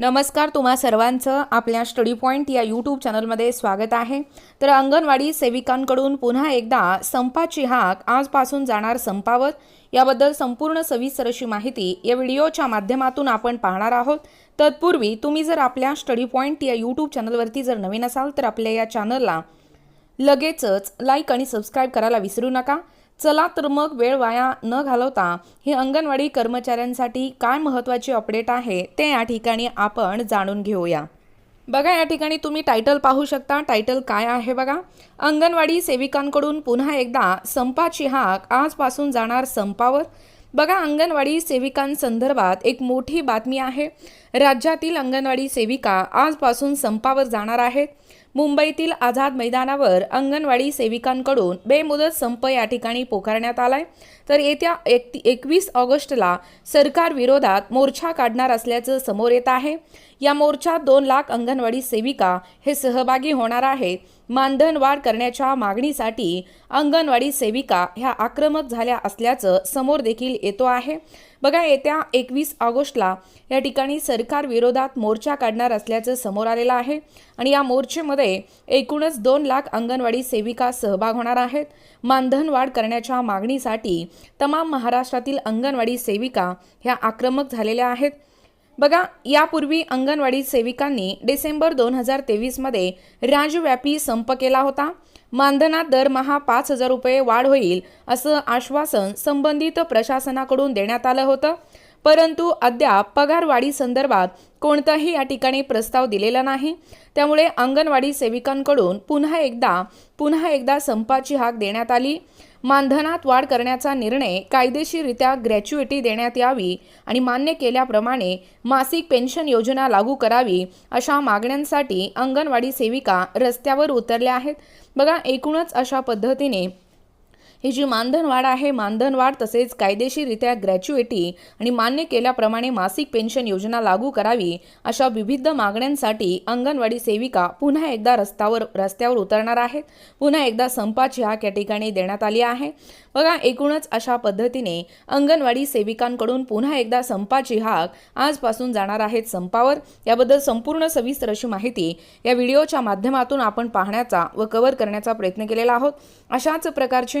नमस्कार तुम्हा सर्वांचं आपल्या स्टडी पॉईंट या यूट्यूब चॅनलमध्ये स्वागत आहे. तर अंगणवाडी सेविकांकडून पुन्हा एकदा संपाची हाक आजपासून जाणार संपावर. याबद्दल संपूर्ण सविस्तर अशी माहिती या व्हिडिओच्या माध्यमातून आपण पाहणार आहोत. तत्पूर्वी तुम्ही जर आपल्या स्टडी पॉईंट या यूट्यूब चॅनलवरती जर नवीन असाल तर आपल्या या चॅनलला लगेचच लाईक आणि सबस्क्राईब करायला विसरू नका. चला तर मग वेळ वाया न घालवता ही अंगणवाडी कर्मचाऱ्यांसाठी काय महत्त्वाची अपडेट आहे ते या ठिकाणी आपण जाणून घेऊया. बघा या ठिकाणी तुम्ही टायटल पाहू शकता. टायटल काय आहे बघा? अंगणवाडी सेविकांकडून पुन्हा एकदा संपाची हाक आजपासून जाणार संपावर. बघा अंगणवाडी सेविकांसंदर्भात एक मोठी बातमी आहे. राज्यातील अंगणवाडी सेविका आजपासून संपावर जाणार आहेत. मुंबईतील आझाद मैदानावर अंगणवाडी सेविकांकडून बेमुदत संप या ठिकाणी पुकारण्यात आलाय. तर येत्या एक एकवीस ऑगस्टला सरकार विरोधात मोर्चा काढणार असल्याचं समोर येत आहे. या मोर्चात दोन लाख अंगणवाडी सेविका हे सहभागी होणार आहेत. मानधनवाढ करण्याच्या मागणीसाठी अंगणवाडी सेविका ह्या आक्रमक झाल्या असल्याचं समोर देखील येतो आहे. बघा येत्या एकवीस ऑगस्टला या ठिकाणी सरकार विरोधात मोर्चा काढणार असल्याचं समोर आलेलं आहे आणि या मोर्चेमध्ये एकूणच दोन लाख अंगणवाडी सेविका सहभाग होणार आहेत. मानधनवाढ करण्याच्या मागणीसाठी तमाम महाराष्ट्रातील अंगणवाडी सेविका ह्या आक्रमक झालेल्या आहेत. बघा यापूर्वी अंगणवाडी सेविकांनी डिसेंबर दोन हजार तेवीसमध्ये राज्यव्यापी संप केला होता. मानधनात दरमहा पाच हजार रुपये वाढ होईल असं आश्वासन संबंधित प्रशासनाकडून देण्यात आलं होतं. परंतु अद्याप पगारवाढी संदर्भात कोणताही या ठिकाणी प्रस्ताव दिलेला नाही. त्यामुळे अंगणवाडी सेविकांकडून पुन्हा एकदा पुन्हा एकदा संपाची हाक देण्यात आली. मानधनात वाढ करण्याचा निर्णय कायदेशीररित्या ग्रॅच्युएटी देण्यात यावी आणि मान्य केल्याप्रमाणे मासिक पेन्शन योजना लागू करावी अशा मागण्यांसाठी अंगणवाडी सेविका रस्त्यावर उतरल्या आहेत. बघा एकूणच अशा पद्धतीने ही जी मानधन वाढ आहे मानधन वाढ तसेच कायदेशीररित्या ग्रॅच्युएटी आणि मान्य केल्याप्रमाणे मासिक पेन्शन योजना लागू करावी अशा विविध मागण्यांसाठी अंगणवाडी सेविका पुन्हा एकदा रस्त्यावर रस्त्यावर उतरणार आहेत. पुन्हा एकदा संपाची हाक या ठिकाणी देण्यात आली आहे. बघा एकूणच अशा पद्धतीने अंगणवाडी सेविकांकडून पुन्हा एकदा संपाची हाक आजपासून जाणार आहेत संपावर. याबद्दल संपूर्ण सविस्तर अशी माहिती या व्हिडिओच्या माध्यमातून आपण पाहण्याचा व कव्हर करण्याचा प्रयत्न केलेला आहोत. अशाच प्रकारचे